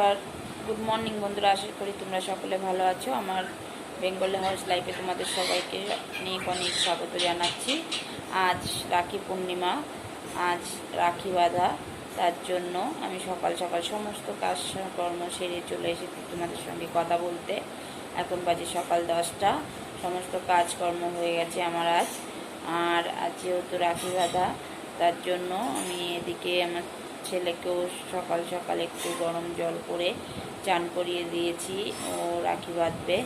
নমস্কার। Good morning বন্ধুরা, আশা করি তোমরা সকলে ভালো আছো। আমার বেঙ্গল হাউস লাইফে তোমাদের সবাইকে অনেক অনেক স্বাগত জানাচ্ছি। আজ রাখি পূর্ণিমা, আজ রাখি বাঁধা। তার জন্য আমি সকাল সকাল সমস্ত কাজ কর্ম সেরে চলে এসেছি তোমাদের সঙ্গে কথা বলতে। এখন বাজে সকাল দশটা, সমস্ত কাজকর্ম হয়ে গেছে আমার আজ। আর আজ যেহেতু রাখি বাঁধা, তার জন্য আমি এদিকে আমার ছেলেকেও সকাল সকাল একটু গরম জল করে চান করিয়ে দিয়েছি, ও রাখি বাঁধবে।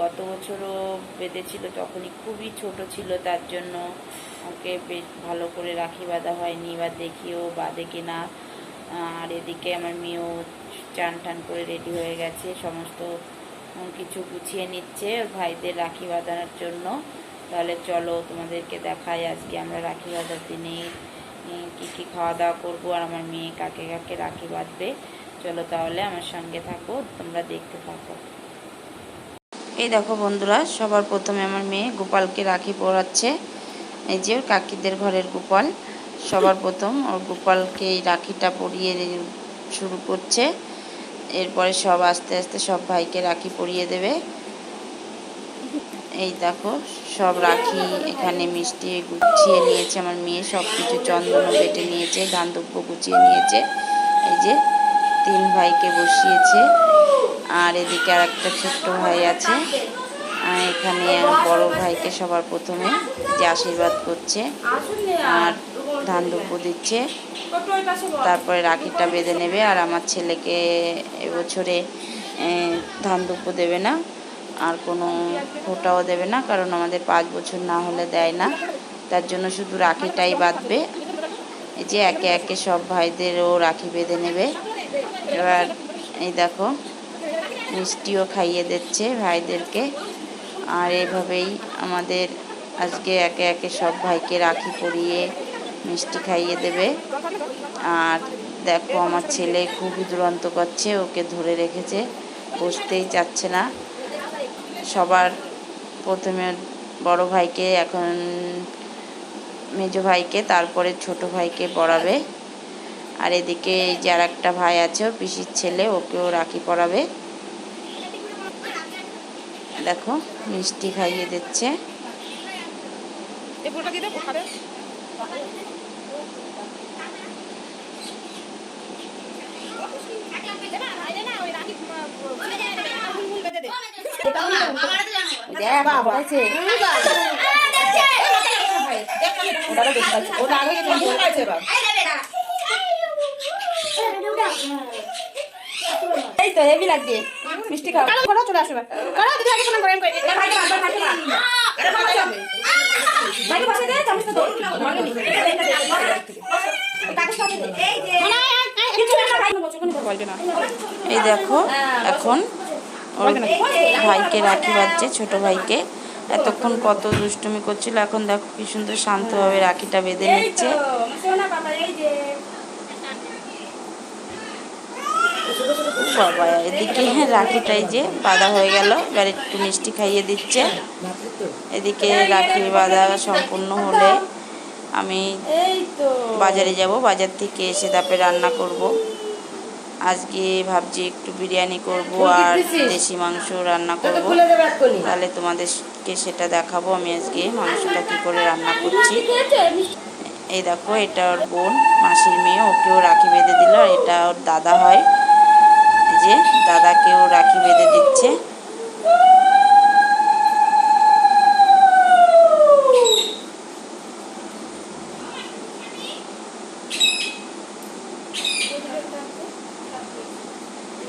গত বছরও বেঁধেছিল, তখনই খুবই ছোট ছিল, তার জন্য ওকে বেশ ভালো করে রাখি বাঁধা হয়নি বা দেখিও বাঁধে কিনা। আর এদিকে আমার মেয়েও চান টান করে রেডি হয়ে গেছে, সমস্ত কিছু গুছিয়ে নিচ্ছে ভাইদের রাখি বাঁধানোর জন্য। তাহলে চলো তোমাদেরকে দেখাই আজকে আমরা রাখি বাঁধার দিনে কি কি খাওয়া দাওয়া করব আর আমার মেয়ে কাকে কাকে রাখি বাঁধবে, চলো তাহলে আমার সঙ্গে থাকো, তোমরা দেখতে থাকো। এই দেখো বন্ধুরা, সবার প্রথমে আমার মেয়ে গোপালকে রাখি পরাচ্ছে। এই যে কাকিদের ঘরের গোপাল, সবার প্রথম ওর গোপালকে এই রাখিটা পরিয়ে শুরু করছে। এরপরে সব আস্তে আস্তে সব ভাইকে রাখি পরিয়ে দেবে। এই দেখো, সব রাখি, এখানে মিষ্টি গুছিয়ে নিয়েছে আমার মেয়ে, সব কিছু চন্দনও বেটে নিয়েছে গান্ধব্য গুছিয়ে নিয়েছে। এই যে তিন ভাইকে বসিয়েছে, আর এদিকে আর একটা ছোট্ট ভাই আছে। এখানে বড় ভাইকে সবার প্রথমে যে আশীর্বাদ করছে আর ধান দুব্য দিচ্ছে, তারপরে রাখিটা বেঁধে নেবে, আর আমার ছেলেকে এবছরে ধান দুব্য দেবে না। আর কোনো ফোটাও দেবে না, কারণ আমাদের পাঁচ বছর না হলে দেয় না। তার জন্য শুধু রাখিটাই বাঁধবে। এই যে একে একে সব ভাইদেরও রাখি বেঁধে নেবে। এবার এই দেখো, মিষ্টিও খাইয়ে দিচ্ছে ভাইদেরকে। আর এভাবেই আমাদের আজকে একে একে সব ভাইকে রাখি পরিয়ে মিষ্টি খাইয়ে দেবে। আর দেখো, আমার ছেলে খুবই দুরন্ত করছে, ওকে ধরে রেখেছে, বসতেই চাচ্ছে না। সবার প্রথমে বড় ভাইকে, এখন মেজো ভাইকে, তারপরে ছোট ভাইকে পড়াবে। আর এদিকে এই যে আর একটা ভাই আছে পিসির ছেলে, ওকেও রাখি পরাবে দেখো, মিষ্টি খাইয়ে দিচ্ছে। এই তো হেভি মিষ্টি খাও। করো চলে আসবে করো আগে শোনা করেন করে দে চামচ তো এই দেখো এখন ওর ভাইকে রাখি বাজছে ছোট ভাইকে। এতক্ষণ কত দুষ্টুমি করছিল এখন দেখো কি সুন্দর শান্তভাবে রাখিটা বেঁধে নিচ্ছে। বাবা এদিকে রাখিটাই যে বাঁধা হয়ে গেল এবার একটু মিষ্টি খাইয়ে দিচ্ছে। এদিকে রাখি বাঁধা সম্পূর্ণ হলে আমি বাজারে যাব বাজার থেকে এসে তারপরে রান্না করব। আজকে ভাবছি একটু বিরিয়ানি করব আর দেশি মাংস রান্না করব। তাহলে তোমাদেরকে সেটা দেখাবো আমি আজকে মাংসটা কী করে রান্না করছি। এই দেখো এটা ওর বোন মাসির মেয়ে ওকেও রাখি বেঁধে দিল আর এটা ওর দাদা হয়। এই যে দাদাকেও রাখি বেঁধে দিচ্ছে রাখিটা করে তুমি কি পাগল ওখানে বলতে পারছ না যে লাস্টে একটা হাস্যকর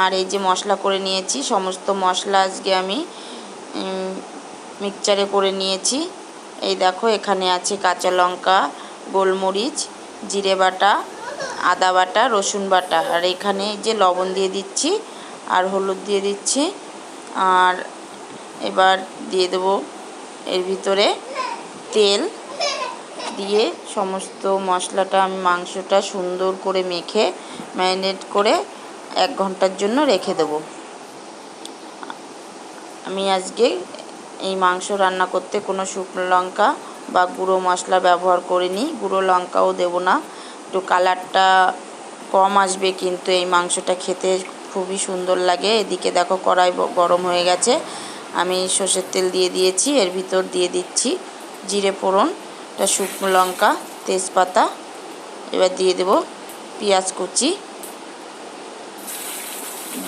আর এই যে মশলা করে নিয়েছি, সমস্ত মশলা আজকে আমি মিক্সচারে করে নিয়েছি। এই দেখো, এখানে আছে কাঁচা লঙ্কা, গোলমরিচ, জিরে বাটা, আদা বাটা, রসুন বাটা। আর এখানে যে লবণ দিয়ে দিচ্ছি আর হলুদ দিয়ে দিচ্ছি। আর এবার দিয়ে দেবো এর ভিতরে তেল দিয়ে সমস্ত মশলাটা, আমি মাংসটা সুন্দর করে মেখে ম্যারিনেট করে এক ঘণ্টার জন্য রেখে দেবো। আমি আজকে এই মাংস রান্না করতে কোনো শুকনো লঙ্কা বা গুঁড়ো মশলা ব্যবহার করিনি। গুঁড়ো লঙ্কাও দেবো না। একটু কালারটা কম আসবে কিন্তু এই মাংসটা খেতে খুবই সুন্দর লাগে। এদিকে দেখো কড়াই গরম হয়ে গেছে। আমি সর্ষের তেল দিয়ে দিয়েছি, এর ভিতর দিয়ে দিচ্ছি জিরে ফোড়ন, একটা শুকনো লঙ্কা, তেজপাতা। এবার দিয়ে দেব পেঁয়াজ কুচি।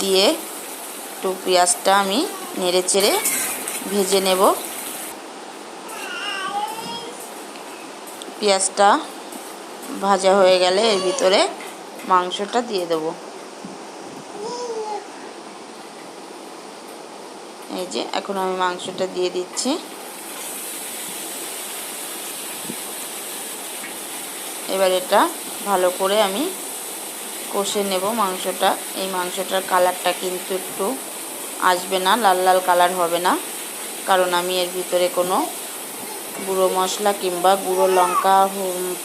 দিয়ে একটু পেঁয়াজটা আমি নেড়ে চেড়ে ভেজে নেব। পেঁয়াজটা ভাজা হয়ে গেলে এর ভিতরে মাংসটা দিয়ে দেব। এই যে, এখন আমি মাংসটা দিয়ে দিচ্ছি। এবার এটা ভালো করে আমি কষে নেব মাংসটা। এই মাংসটার কালারটা কিন্তু একটু আসবে না, লাল লাল কালার হবে না। কারণ আমি এর ভিতরে কোনো গুঁড়ো মশলা কিংবা গুঁড়ো লঙ্কা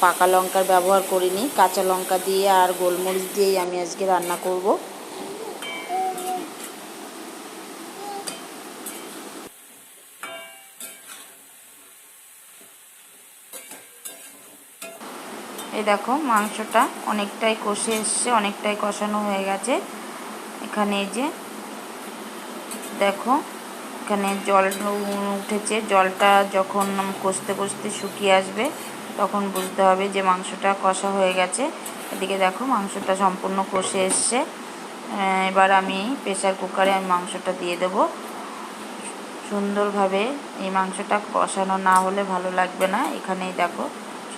পাকা লঙ্কার ব্যবহার করিনি। কাঁচা লঙ্কা দিয়ে আর গোলমরিচ দিয়েই আমি আজকে রান্না করব। এই দেখো, মাংসটা অনেকটাই কষে এসছে, অনেকটাই কষানো হয়ে গেছে। এখানে এই যে, দেখো, এখানে জল উঠেছে। জলটা যখন কষতে কষতে শুকিয়ে আসবে, তখন বুঝতে হবে যে মাংসটা কষা হয়ে গেছে। এদিকে দেখো, মাংসটা সম্পূর্ণ কষে এসছে। এবার আমি প্রেশার কুকারে আমি মাংসটা দিয়ে দেব। সুন্দরভাবে এই মাংসটা কষানো না হলে ভালো লাগবে না। এখানেই দেখো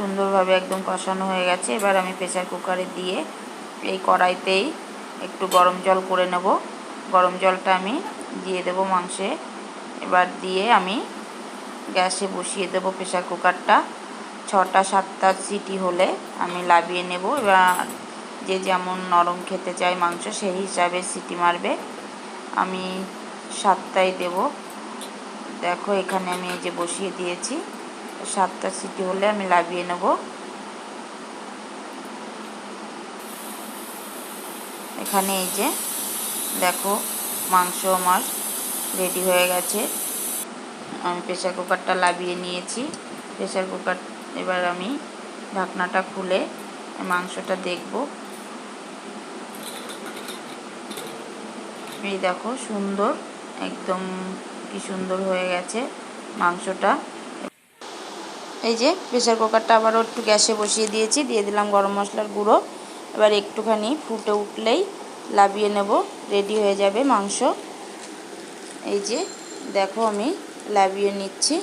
সুন্দরভাবে একদম কষানো হয়ে গেছে। এবার আমি প্রেসার কুকারে দিয়ে এই কড়াইতেই একটু গরম জল করে নেব। গরম জলটা আমি দিয়ে দেব মাংসে। এবার দিয়ে আমি গ্যাসে বসিয়ে দেব প্রেসার কুকারটা। ছটা সাতটা সিটি হলে আমি লাবিয়ে নেব। এবার যে যেমন নরম খেতে চায় মাংস, সেই হিসাবে সিটি মারবে। আমি সাতটাই দেব। দেখো এখানে আমি এই যে বসিয়ে দিয়েছি। সাতটা সিটি হলে আমি লাবিয়ে নেব। এখানে এই যে, দেখো, মাংস আমার রেডি হয়ে গেছে। আমি প্রেসার কুকারটা লাবিয়ে নিয়েছি। প্রেসার কুকার এবার আমি ঢাকনাটা খুলে মাংসটা দেখব। এই দেখো, সুন্দর, একদম কি সুন্দর হয়ে গেছে মাংসটা। এই যে প্রেসার কুকারটা আবারও একটু গ্যাসে বসিয়ে দিয়েছি, দিয়ে দিলাম গরম মশলার গুঁড়ো। এবার একটুখানি ফুটে উঠলেই লাবিয়ে নেব রেডি হয়ে যাবে মাংস। এই যে দেখো আমি লাবিয়ে নিচ্ছি।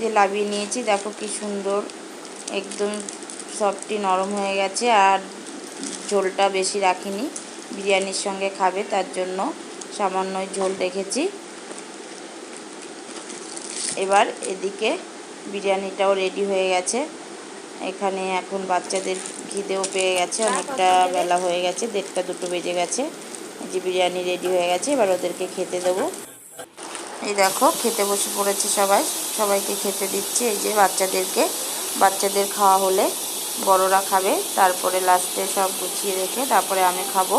যে লাবিয়ে নিয়েছি, দেখো কি সুন্দর, একদম সফটি নরম হয়ে গেছে আর ঝোলটা বেশি রাখিনি। বিরিয়ানির সঙ্গে খাবে, তার জন্য সামান্যই ঝোল রেখেছি এবার এদিকে বিরিয়ানিটাও রেডি হয়ে গেছে। এখানে এখন বাচ্চাদের খিদেও পেয়ে গেছে অনেকটা বেলা হয়ে গেছে দেড়টা দুটো বেজে গেছে। এই যে বিরিয়ানি রেডি হয়ে গেছে এবার ওদেরকে খেতে দেবো। এই দেখো খেতে বসে পড়েছে সবাই। সবাইকে খেতে দিচ্ছে এই যে বাচ্চাদেরকে। বাচ্চাদের খাওয়া হলে বড়রা খাবে তারপরে লাস্টে সব গুছিয়ে রেখে তারপরে আমি খাব।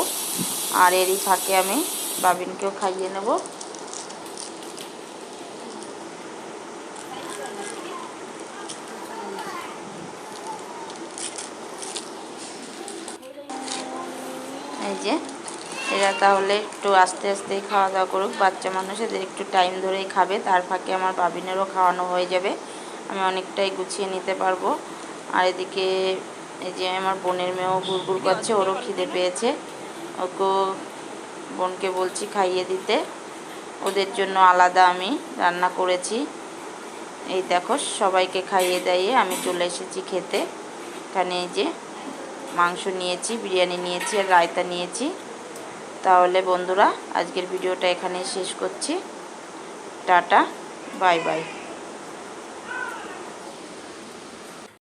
আর এরই ফাঁকে আমি বাবিনকেও খাইয়ে নেব এই যে এরা তাহলে একটু আস্তে আস্তেই খাওয়া দাওয়া করুক। বাচ্চা মানুষ এদের একটু টাইম ধরেই খাবে। তার ফাঁকে আমার বাবিনেরও খাওয়ানো হয়ে যাবে। আমি অনেকটাই গুছিয়ে নিতে পারব। আর এদিকে এই যে আমার বোনের মেয়েও গুড়গুড় করছে, ওরও খিদে পেয়েছে। ওকেও বোনকে বলছি খাইয়ে দিতে। ওদের জন্য আলাদা আমি রান্না করেছি। এই দেখো, সবাইকে খাইয়ে দাইয়ে আমি চলে এসেছি খেতে। এখানে এই যে মাংস নিয়েছি, বিরিয়ানি নিয়েছি আর রায়তা নিয়েছি। তাহলে বন্ধুরা আজকের ভিডিওটা এখানেই শেষ করছি। Tata bye bye.